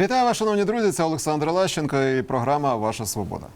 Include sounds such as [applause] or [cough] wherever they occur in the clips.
Вітаю вас, шановні друзі. Це Олександр Лащенко і програма Ваша Свобода.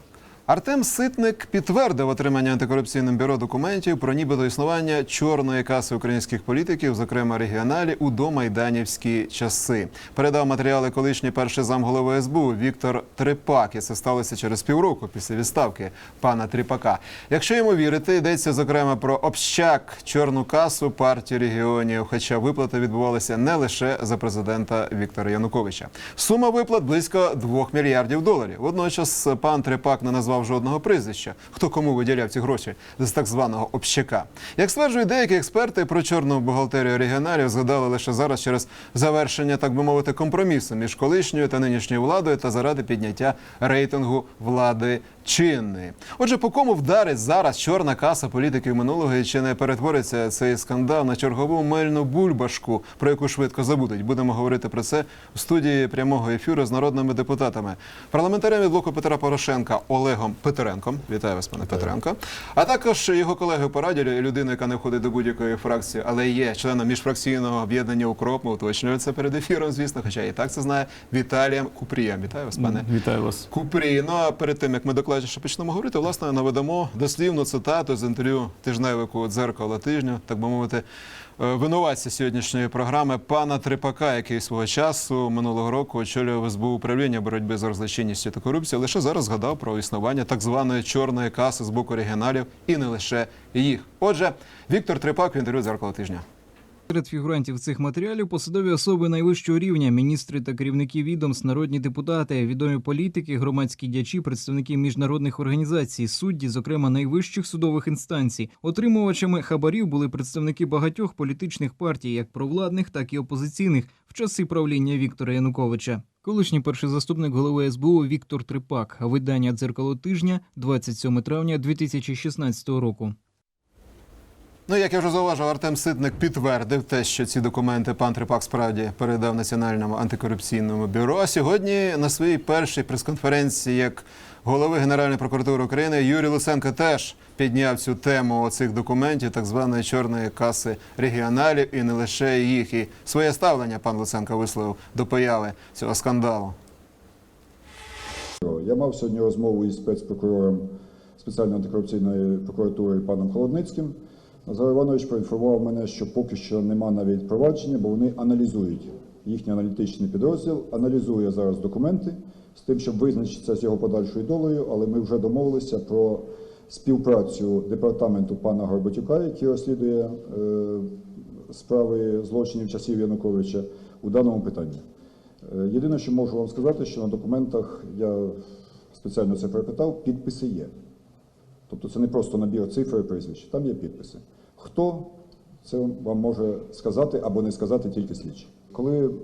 Артем Ситник підтвердив отримання антикорупційним бюро документів про нібито існування чорної каси українських політиків, зокрема регіоналі, у домайданівські часи. Передав матеріали колишній перший замголови СБУ Віктор Трипак. І це сталося через півроку після відставки пана Трипака. Якщо йому вірити, йдеться зокрема про общак чорну касу партії регіонів. Хоча виплати відбувалися не лише за президента Віктора Януковича. Сума виплат близько 2 мільярдів доларів. Водночас пан Трипак не назвав жодного прізвища, хто кому виділяв ці гроші з так званого общака. Як стверджують деякі експерти, про чорну бухгалтерію регіоналів згадали лише зараз через завершення, так би мовити, компромісу між колишньою та нинішньою владою та заради підняття рейтингу влади чинної. Отже, по кому вдарить зараз чорна каса політиків минулого і чи не перетвориться цей скандал на чергову мильну бульбашку, про яку швидко забудуть? Будемо говорити про це в студії прямого ефіру з народними депутатами, парламентарем від блоку Петра Порошенка Олегом Петренком. Вітаю вас, пане Петренко. А також його колегою по раді, людина, яка не входить до будь-якої фракції, але є членом міжфракційного об'єднання «Укроп». Ми уточнюємо це перед ефіром, звісно, хоча і так це знає Віталієм Купрієм. Вітаю вас, пане. Вітаю вас. Купрі. Ну а перед тим як ми докладніше почнемо говорити, власне, наведемо дослівну цитату з інтерв'ю тижневику дзеркало тижню, так би мовити, е, винуватця сьогоднішньої програми пана Трипака, який свого часу минулого року очолював СБУ управління боротьби з розлочинністю та корупцією, лише зараз згадав про існування так званої чорної каси з боку регіоналів і не лише їх. Отже, Віктор Трипак в інтерв'ю дзеркало тижня. Серед фігурантів цих матеріалів посадові особи найвищого рівня, міністри та керівники відомств, народні депутати, відомі політики, громадські дячі, представники міжнародних організацій, судді, зокрема найвищих судових інстанцій. Отримувачами хабарів були представники багатьох політичних партій, як провладних, так і опозиційних, в часи правління Віктора Януковича. Колишній перший заступник голови СБУ Віктор Трипак. Видання дзеркало тижня, 27 травня 2016 року. Ну, як я вже зауважив, Артем Ситник підтвердив те, що ці документи пан Трипак справді передав Національному антикорупційному бюро. А сьогодні на своїй першій прес-конференції як голови Генеральної прокуратури України Юрій Луценко теж підняв цю тему цих документів, так званої чорної каси регіоналів, і не лише їх. І своє ставлення пан Луценко висловив до появи цього скандалу. Я мав сьогодні розмову із спецпрокурором спеціальної антикорупційної прокуратури паном Холодницьким. Назар Іванович проінформував мене, що поки що нема навіть провадження, бо вони аналізують. Їхній аналітичний підрозділ аналізує зараз документи з тим, щоб визначитися з його подальшою долею, але ми вже домовилися про співпрацю департаменту пана Горбатюка, який розслідує е, справи злочинів часів Януковича у даному питанні. Е, Єдине, що можу вам сказати, що на документах я спеціально це перепитав, підписи є. Тобто це не просто набір цифр і прізвищ, там є підписи. Хто це вам може сказати або не сказати тільки слідчий. Коли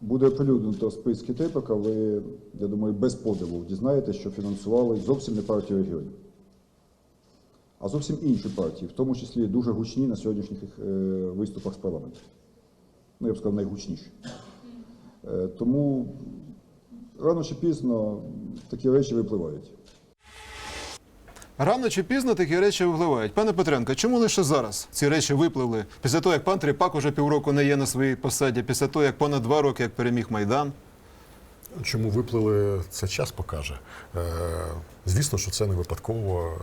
буде оприлюднено списки Трипака, ви, я думаю, без подиву дізнаєтесь, що фінансували зовсім не партію регіонів, а зовсім інші партії, в тому числі дуже гучні на сьогоднішніх е, виступах з парламенту. Ну, я б сказав, найгучніші. Е, Тому рано чи пізно такі речі випливають. Рано чи пізно такі речі випливають. Пане Петренко, чому лише зараз ці речі випливли? Після того, як пан Трипак уже півроку не є на своїй посаді, після того, як понад два роки як переміг Майдан. Чому виплили, це час покаже. Е, звісно, що це не випадково.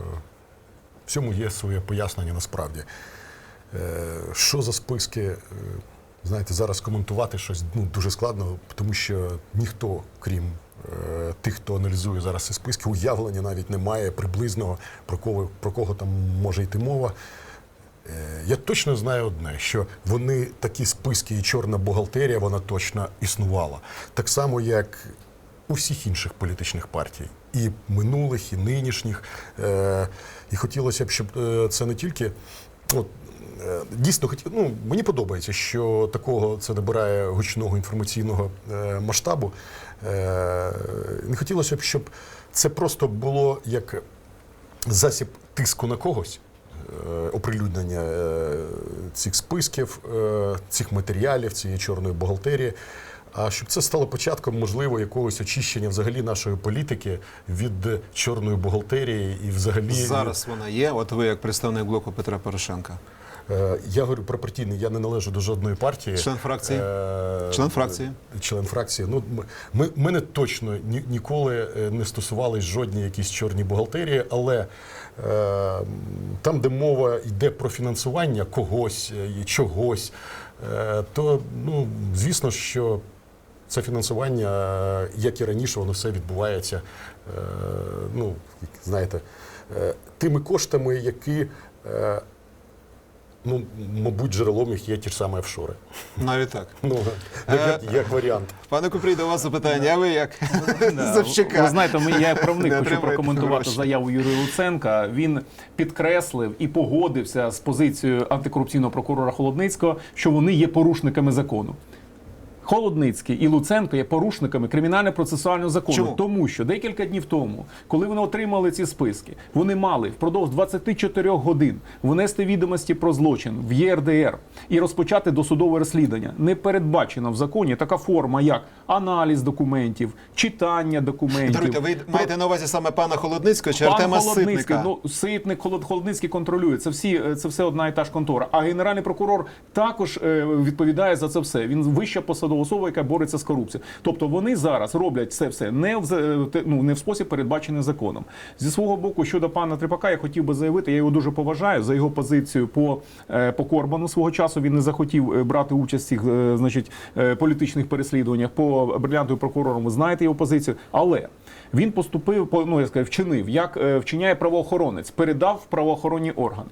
Всьому є своє пояснення насправді. Е, що за списки? Е, знаєте, зараз коментувати щось ну, дуже складно, тому що ніхто, крім тих, хто аналізує зараз ці списки, уявлення навіть немає приблизного про кого, про кого там може йти мова. Е, Я точно знаю одне, що вони такі списки і чорна бухгалтерія, вона точно існувала. Так само, як у всіх інших політичних партій, і минулих, і нинішніх. Е, І хотілося б, щоб е, це не тільки. От, е, Дійсно, хотів, ну, мені подобається, що такого це набирає гучного інформаційного е, масштабу. Е, не хотілося б, щоб це просто було як засіб тиску на когось, е, оприлюднення е, цих списків, цих матеріалів, цієї чорної бухгалтерії. А щоб це стало початком, можливо, якогось очищення взагалі нашої політики від чорної бухгалтерії і взагалі Зараз вона є. От ви як представник блоку Петра Порошенка. Е, Я говорю про партійний, я не належу до жодної партії. Член фракції? Е, Член фракції? Член фракції. Ну, ми, мене точно ні, ніколи е, не стосувались жодні якісь чорні бухгалтерії, але там, де мова йде про фінансування когось, і чогось, то ну, звісно, що це фінансування, як і раніше, воно все відбувається, ну, знаєте, тими коштами, які, ну, мабуть, джерелом їх є ті ж самі офшори. Навіть так. Ну, Е, як, як варіант. Пане Купрій, до вас запитання. А ви як? [laughs] Завщика. Ви знаєте, ми- я як [laughs] правник Не хочу отримаєте прокоментувати гроші. заяву Юрія Луценка. Він підкреслив і погодився з позицією антикорупційного прокурора Холодницького, що вони є порушниками закону. Холодницький і Луценко є порушниками кримінально-процесуального закону, Чому? тому що декілька днів тому, коли вони отримали ці списки, вони мали впродовж 24 годин внести відомості про злочин в ЄРДР і розпочати досудове розслідування. Не передбачена в законі така форма, як аналіз документів, читання документів. Даруйте, ви про- маєте на увазі саме пана Холодницького чи Пан Артема Холодницький, Ситника? ну Ситник, Холод- Холодницький контролює. Це всі це все одна і та ж контора. А генеральний прокурор також е, відповідає за це все. Він вища посадова особа, яка бореться з корупцією. Тобто вони зараз роблять це все не в ну, не в спосіб передбачений законом. Зі свого боку, щодо пана Трипака, я хотів би заявити, я його дуже поважаю за його позицію по, е, по Корбану свого часу. Він не захотів е, брати участь в цих е, значить, е, політичних переслідуваннях. По брилянтові прокурору ви знаєте його позицію. Але він поступив, по- ну я скажу, вчинив, як е, вчиняє правоохоронець, передав в правоохоронні органи.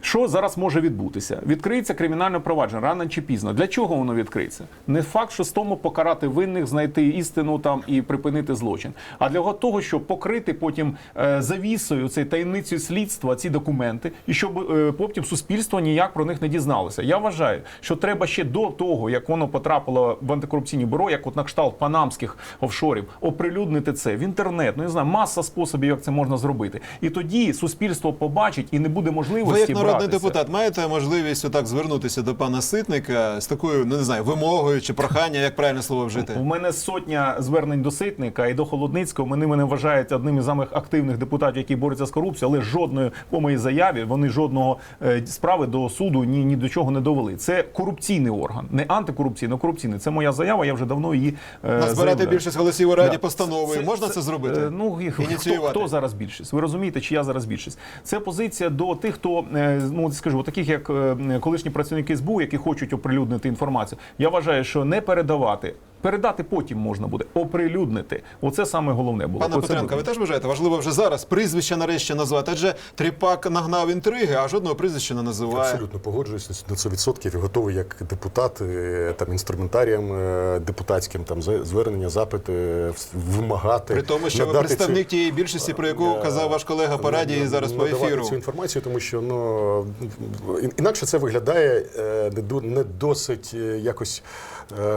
Що зараз може відбутися? Відкриється кримінальне провадження рано чи пізно. Для чого воно відкриється? Не факт, що з тому покарати винних, знайти істину там і припинити злочин, а для того, щоб покрити потім е, завісою цей таємницею слідства ці документи, і щоб е, потім суспільство ніяк про них не дізналося. Я вважаю, що треба ще до того, як воно потрапило в антикорупційні бюро, як от на кшталт панамських офшорів, оприлюднити це в інтернет. Ну не знаю, маса способів, як це можна зробити. І тоді суспільство побачить і не буде можливості Ви як народний братися. депутат маєте можливість отак звернутися до пана Ситника з такою, ну не знаю, вимогою чи проханням, як правильно слово вжити? У мене сотня звернень до Ситника і до Холодницького. Вони мене вважають одним із самих активних депутатів, які борються з корупцією, але жодної по моїй заяві вони жодного е, справи до суду ні, ні до чого не довели. Це корупційний орган, не антикорупційний, а корупційний. Це моя заява. Я вже давно її е, Назбирати більшість голосів у раді Да. постановою. Можна це зробити? Е, Ну їх хто, хто зараз більшість? Ви розумієте, чи я зараз більшість? Це позиція до тих, хто е, ну скажу, таких як е, колишні працівники СБУ, які хочуть оприлюднити інформацію. Я вважаю, що не передавати. Передати потім можна буде оприлюднити. Оце саме головне було. Пане Петренко, ви теж вважаєте, важливо вже зараз прізвище нарешті назвати. Адже Тріпак нагнав інтриги, а жодного прізвища не називає. Абсолютно погоджуюся на 100% готовий як депутат е, там інструментарієм е, депутатським там звернення, запити е, вимагати. При тому, що ви представник цю- тієї більшості, про яку казав ваш колега по раді і зараз по ефіру. цю інформацію, тому що ну інакше це виглядає не до- не досить якось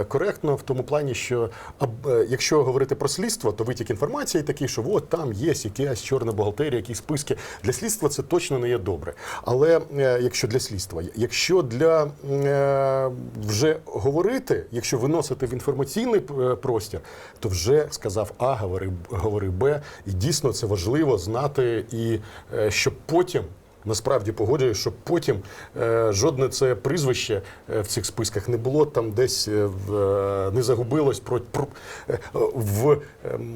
коректно в тому плані, що е, якщо говорити про слідство, то витік інформації такий, що от там є якась чорна бухгалтерія, якісь списки. Для слідства це точно не є добре. Але е, якщо для слідства, якщо для е, вже говорити, якщо виносити в інформаційний е, простір, то вже сказав А, говори, говори Б, і дійсно це важливо знати, і е, щоб потім. Насправді погоджуюсь, щоб потім е, жодне це прізвище е, в цих списках не було там десь е, в, е, не загубилось про, про е, в, ем,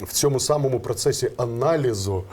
в цьому самому процесі аналізу. [laughs]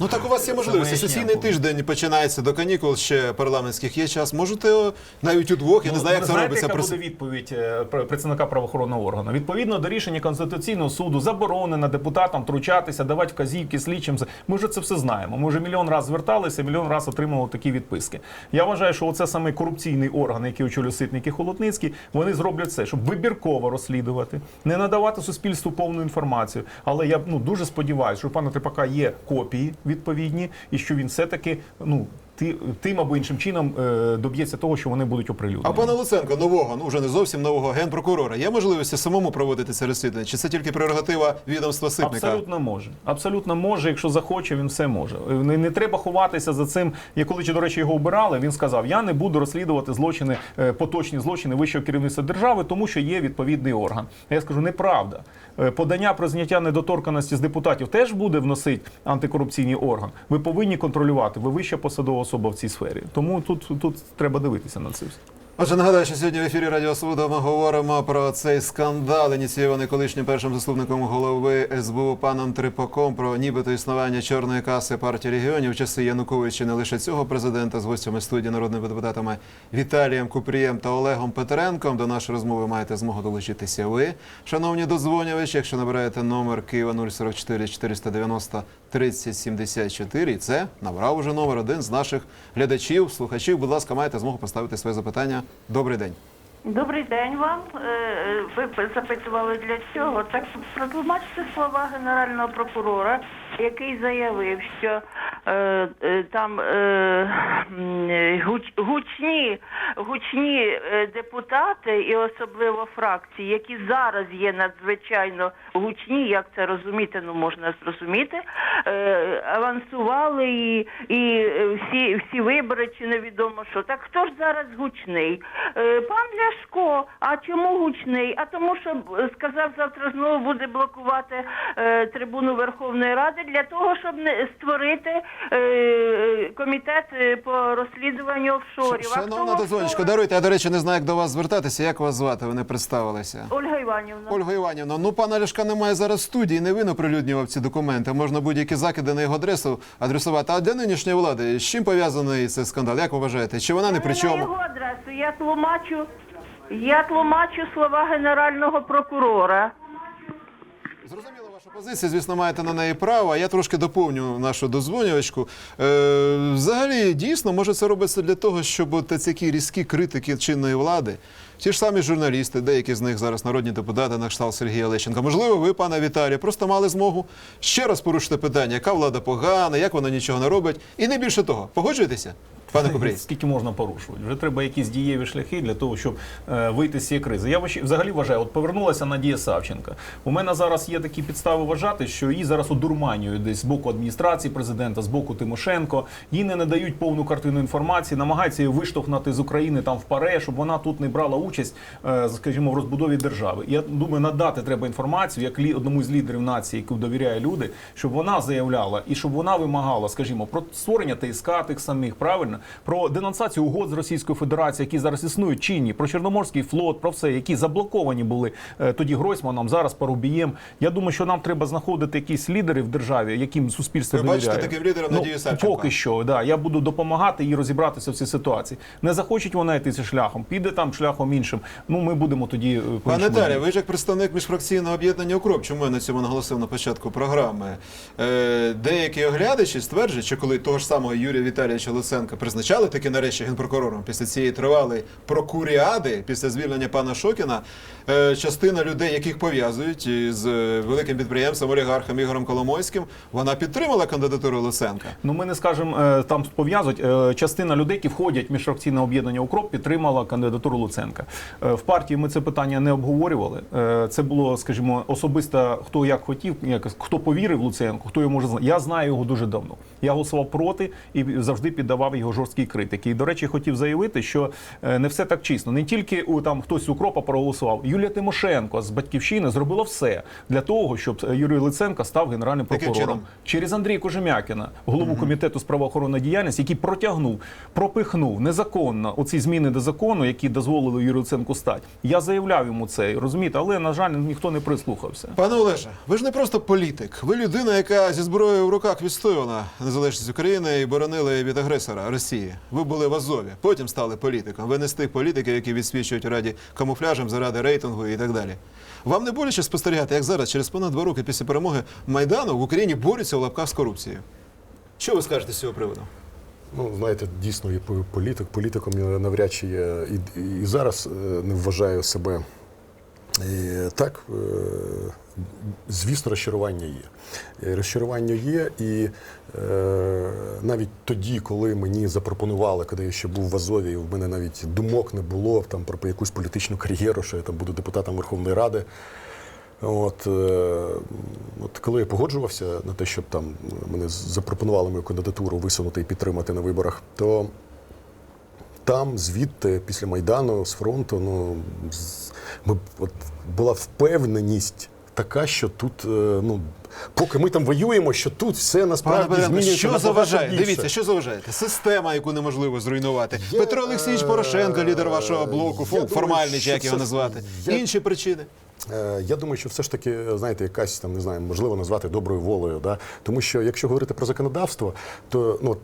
Ну так у вас є можливості. Сесійний тиждень починається до канікул ще парламентських. Є час. Можете навіть удвох, я не знаю, як це знаєте, робиться. яка буде відповідь е, пр- представника правоохоронного органу? Відповідно до рішення Конституційного суду заборонено депутатам втручатися, давати вказівки слідчим. Ми вже це все знаємо. Ми вже мільйон разів зверталися, мільйон раз отримували такі відписки. Я вважаю, що оце саме корупційний орган, який очолює Ситник і Холодницький, вони зроблять все, щоб вибірково розслідувати, не надавати суспільству повну інформацію. Але я ну дуже сподіваюся, що у пана Трипака є копії відповідні, і що він все-таки ну. Ти- Тим або іншим чином е, доб'ється того, що вони будуть оприлюднені. А пана Луценко, нового, ну вже не зовсім нового генпрокурора, є можливості самому проводити це розслідування? Чи це тільки прерогатива відомства Ситника? Абсолютно може. Абсолютно може. Якщо захоче, він все може. Не, не треба ховатися за цим. Я коли до речі його обирали, він сказав: Я не буду розслідувати злочини, е, поточні злочини вищого керівництва держави, тому що є відповідний орган. Я скажу, неправда. Е, Подання про зняття недоторканості з депутатів теж буде вносити антикорупційний орган. Ви повинні контролювати. Ви вища посадова. Особа в цій сфері. Тому тут, тут треба дивитися на це. Отже, нагадаю, що сьогодні в ефірі Радіо Свобода ми говоримо про цей скандал, ініційований колишнім першим заступником голови СБУ паном Трипаком про нібито існування чорної каси партії регіонів в часи Януковича не лише цього президента з гостями студії народними депутатами Віталієм Купрієм та Олегом Петренком. До нашої розмови маєте змогу долучитися ви, шановні дозвонювачі. Якщо набираєте номер Києва 044 490 3074, і це набрав уже номер один з наших глядачів, слухачів. Будь ласка, маєте змогу поставити своє запитання. Добрий день. Добрий день вам. Е, е, Ви запитували для чого? Так протлумачте слова генерального прокурора, який заявив, що е, е, там е, гучні, гучні депутати і особливо фракції, які зараз є надзвичайно гучні, як це розуміти, ну можна зрозуміти, е, авансували і, і всі, всі вибори чи невідомо що. Так хто ж зараз гучний? Пан Ляшко, а чому гучний? А тому, що е, сказав, завтра знову буде блокувати е, трибуну Верховної Ради для того, щоб не створити е, комітет е, по розслідуванню офшорів. Шановна дозвонечко, даруйте, я, до речі, не знаю, як до вас звертатися. Як вас звати? Ви не представилися. Ольга Іванівна. Ольга Іванівна, ну пана Ляшка немає зараз в студії, не він оприлюднював ці документи. Можна будь-які закиди на його адресу адресувати. А для нинішньої влади з чим пов'язаний цей скандал? Як ви вважаєте? Чи вона не при чому? його адресу. Я тлумачу, я тлумачу слова генерального прокурора. Зрозуміла ваша позиція, звісно, маєте на неї право. Я трошки доповню нашу дозвонювачку. Е, взагалі, дійсно, може, це робиться для того, щоб такі різкі критики чинної влади, ті ж самі журналісти, деякі з них зараз народні депутати, на кшталт Сергія Лещенка. Можливо, ви, пане Віталію, просто мали змогу ще раз порушити питання, яка влада погана, як вона нічого не робить. І не більше того. Погоджуєтеся, пане Купрій? Скільки можна порушувати? Вже треба якісь дієві шляхи для того, щоб е, вийти з цієї кризи. Я взагалі вважаю, от повернулася Надія Савченка. У мене зараз є такі підстави вважати, що її зараз одурманюють десь з боку адміністрації президента, з боку Тимошенко. Їй не надають повну картину інформації, намагаються її виштовхнути з України там в паре, щоб вона тут не брала участь, е, скажімо, в розбудові держави. Я думаю, надати треба інформацію як одному з лідерів нації, яку довіряє люди, щоб вона заявляла і щоб вона вимагала, скажімо, про створення ТСК тих самих, правильно, про денонсацію угод з Російською Федерацією, які зараз існують чинні, про Чорноморський флот, про все, які заблоковані були е, тоді Гройсманом, зараз Парубієм. Я думаю, що нам треба знаходити якісь лідери в державі, яким суспільство Ви довіряє. бачите таким лідером Надію Савченко? Ну, Поки що, да. Я буду допомагати їй розібратися в цій ситуації. Не захочуть вона йти цим шляхом, піде там шляхом іншим. Ну ми будемо тоді е, Пане по-іншому ви ж як представник міжфракційного об'єднання «Укроп», чому я на цьому наголосив на початку програми? Е, деякі оглядачі стверджують, що коли того ж самого Юрія Віталійовича Луценка призначали таки нарешті генпрокурором після цієї тривалої прокуріади, після звільнення пана Шокіна, е, частина людей, яких пов'язують із е, великим підприємством олігархом Ігорем Коломойським, вона підтримала кандидатуру Луценка. Ну, ми не скажемо, е, там пов'язують. Частина людей, які входять в міжфракційне об'єднання укроп, підтримала кандидатуру Луценка. Е, В партії ми це питання не обговорювали. Е, Це було, скажімо, особисто хто як хотів, як хто повірив Луценку, хто його може знати. Я знаю його дуже давно. Я голосував проти і завжди піддавав його жорсткій критики. І до речі, хотів заявити, що е, не все так чесно. Не тільки у там хтось з укропа проголосував. Юлія Тимошенко з батьківщини зробила все для того, щоб Юрій Луценко став генеральним прокурором через Андрія Кожем'якіна, голову комітету з правоохоронної діяльності, який протягнув, пропихнув незаконно оці зміни до закону, які дозволили Юрію Луценку стати. Я заявляв йому це, розумієте, але на жаль, ніхто не прислухався. Пане Олеже, ви ж не просто політик. Ви людина, яка зі зброєю в руках відстоювала незалежність України і боронила від агресора Росії. Ви були в Азові, потім стали політиком. Ви не з тих політиків, які відсвічують раді камуфляжем, заради рейтингу і так далі. Вам не боляче спостерігати, як зараз, через понад два роки після перемоги Майдану в Україні борються у лапках з корупцією. Що ви скажете з цього приводу? Ну, знаєте, дійсно, є політик. Політиком я навряд чи є і, і зараз е, не вважаю себе. І, так, е, звісно, розчарування є. Е, Розчарування є, і е, навіть тоді, коли мені запропонували, коли я ще був в Азові, в мене навіть думок не було там про якусь політичну кар'єру, що я там буду депутатом Верховної Ради. От, е, от коли я погоджувався на те, щоб там мене запропонували мою кандидатуру висунути і підтримати на виборах, то там, звідти, після Майдану, з фронту, ну ми, от, була впевненість така, що тут, е, ну, поки ми там воюємо, що тут все насправді змінюється. що заважає? більше. Дивіться, що заважає? Система, яку неможливо зруйнувати. Я, Петро Олексійович е, Порошенко, лідер вашого блоку, я фу, думаю, формальний, чи як його це- назвати. я- Інші причини. Е, Я думаю, що все ж таки, знаєте, якась там не знаю, можливо назвати доброю волею. Да? Тому що якщо говорити про законодавство, то ну.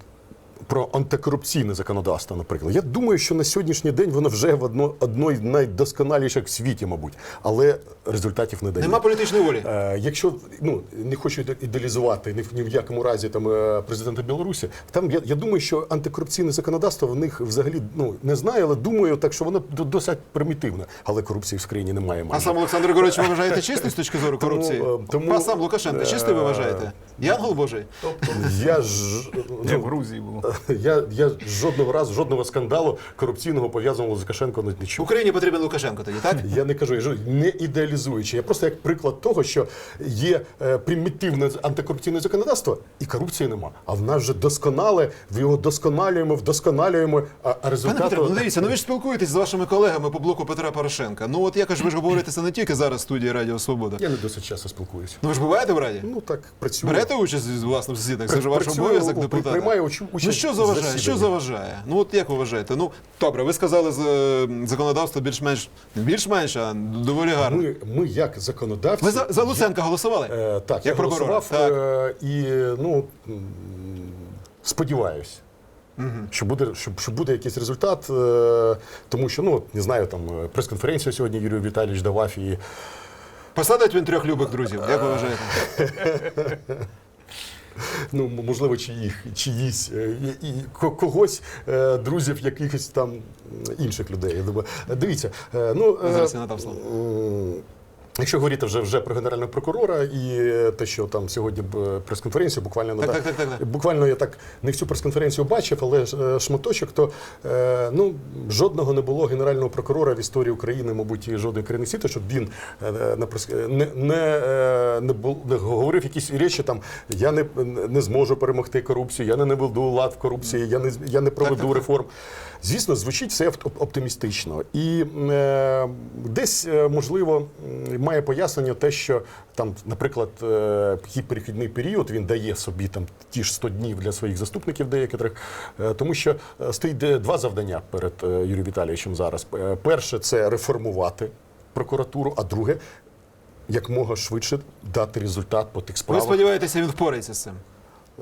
Про антикорупційне законодавство, наприклад, я думаю, що на сьогоднішній день воно вже в одно одної з найдосконаліших в світі, мабуть, але результатів не дає. Нема політичної волі. Е, Якщо ну не хочу ідеалізувати ні в ні в якому разі там е, президента Білорусі, там я, я думаю, що антикорупційне законодавство в них взагалі ну не знаю, але думаю, так що воно до- досить примітивне. Але корупції в країні немає. А сам Олександр Григорович, ви вважаєте чистим з точки зору корупції? е, тому, а сам Лукашенко чистий ви е, вважаєте? Янгол Божий? Я ж Як в ну, Грузії було. Я, я жодного разу, жодного скандалу корупційного пов'язаного з Лукашенко не, чув. Україні потрібен Лукашенко тоді, так? Я не кажу, я кажу, не ідеалізуючи. Я просто як приклад того, що є е, примітивне антикорупційне законодавство, і корупції нема. А в нас вже досконале, в його досконалюємо, вдосконалюємо, а. Петро, ну дивіться, ну ви ж спілкуєтесь з вашими колегами по блоку Петра Порошенка. Ну от якось ви ж говорите це не тільки зараз в студії Радіо Свобода. Я не досить часто спілкуюся. Ну ви ж буваєте в Раді? Ну так працюю. Берете участь з власним засіданням? Це ж ваш обов'язок депутата. приймаю участь що заважає? Що заважає? Ну от як ви вважаєте? Ну добре, ви сказали з е, законодавство більш-менш більш-менш, а доволі гарно. Ми, ми як законодавці... Ви за, за Луценка голосували? Е, так, Як я прокурор, голосував так. е, і ну м, сподіваюсь. Що буде, що, що буде якийсь результат, е, тому що ну не знаю, там е, прес-конференцію сьогодні Юрій Віталійович давав і Посадить він трьох любих друзів. Як ви вважаєте? [laughs] ну можливо, чиїх чиїсь е, і, і ко- когось е, друзів, якихось там інших людей. Я думаю, дивіться, е, ну Зараз я надам слово. Якщо говорити вже, вже про генерального прокурора і е, те, що там сьогодні е, прес-конференцію, буквально Так, так, так, так, так. буквально я так не всю прес-конференцію бачив, але е, шматочок, то е, ну жодного не було генерального прокурора в історії України, мабуть, і жодної країни світу, щоб він е, не, не, е, не, бу- не говорив якісь речі там. Я не, не зможу перемогти корупцію, я не наведу лад в корупції, я не я не проведу реформ. Звісно, звучить все оптимістично. І е, десь, е, можливо, має пояснення те, що там, наприклад, е, перехідний період він дає собі там ті ж 100 днів для своїх заступників деяких, е, тому що е, стоїть два завдання перед Юрієм Віталійовичем зараз. Перше це реформувати прокуратуру, а друге. Якмога швидше дати результат по тих Ви сподіваєтеся, він впорається з цим?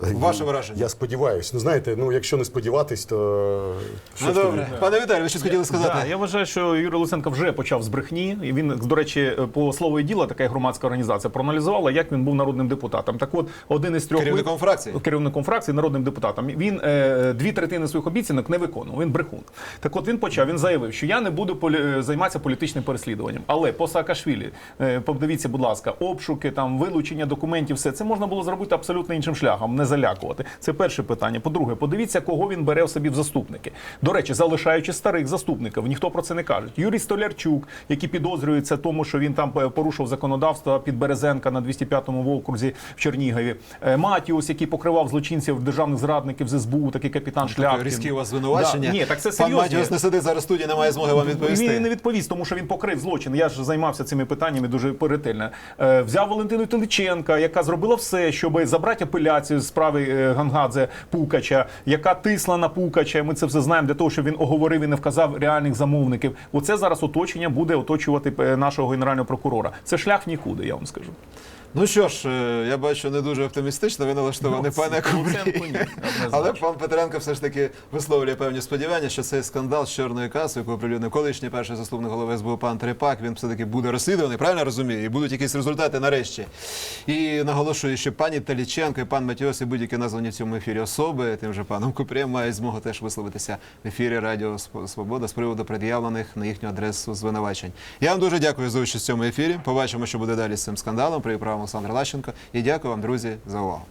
Ваше враження? Я сподіваюся. Ну знаєте, ну якщо не сподіватись, то що Ну ж тоді? добре. Пане Віталію, ви щось хотіли сказати? Да, я вважаю, що Юрій Луценко вже почав з брехні. І він, до речі, по слову і діла, така громадська організація проаналізувала, як він був народним депутатом. Так от, один із трьох Керівником фракції? керівником фракції, народним депутатом. Він е, дві третини своїх обіцянок не виконував. Він брехун. Так от він почав. Він заявив, що я не буду полі... е, займатися політичним переслідуванням. Але по Саакашвілі, е, подивіться, будь ласка, обшуки, там вилучення документів, все це можна було зробити абсолютно іншим шляхом, не залякувати. Це перше питання. По-друге, подивіться, кого він бере в собі в заступники. До речі, залишаючи старих заступників, ніхто про це не каже. Юрій Столярчук, який підозрюється тому, що він там е, порушив законодавство під Березенка на 205-му окрузі в Чернігові. Е, Матіус, який покривав злочинців державних зрадників з СБУ, такий капітан Шляхтин. Різкі у вас звинувачення. Да. Ні, так це Пан серйозно. Матіос не сидить зараз студії, немає змоги вам відповісти. Він не відповість, тому що він покрив злочин. Я ж займався цими питаннями дуже ретельно. Е, взяв Валентину Теличенка, яка зробила все, щоб забрати апеляцію з справи е, Гангадзе Пукача, яка тисла на Пукача. Ми це все знаємо для того, щоб він оговорив і не вказав реальних замовників. Оце зараз оточення буде оточувати е, нашого генерального прокурора. Це шлях в нікуди, я вам скажу. Ну що ж, е, я бачу не дуже оптимістично, ви налаштовані, пане Луценко Кубрій. Але пан Петренко все ж таки висловлює певні сподівання, що цей скандал з чорною касою, яку оприлюднив колишній перший заступник голови СБУ пан Трепак, він все-таки буде розслідуваний, правильно розумію? І будуть якісь результати нарешті. І наголошую, що пані Таліченко і пан Матіос і будь-які названі в цьому ефірі особи, тим же паном Купрєм, мають змогу теж висловитися в ефірі Радіо Свобода з приводу пред'явлених на їхню адресу звинувачень. Я вам дуже дякую за участь в цьому ефірі. Побачимо, що буде далі з цим скандалом. Привів Олександр Лащенко. І дякую вам, друзі, за увагу.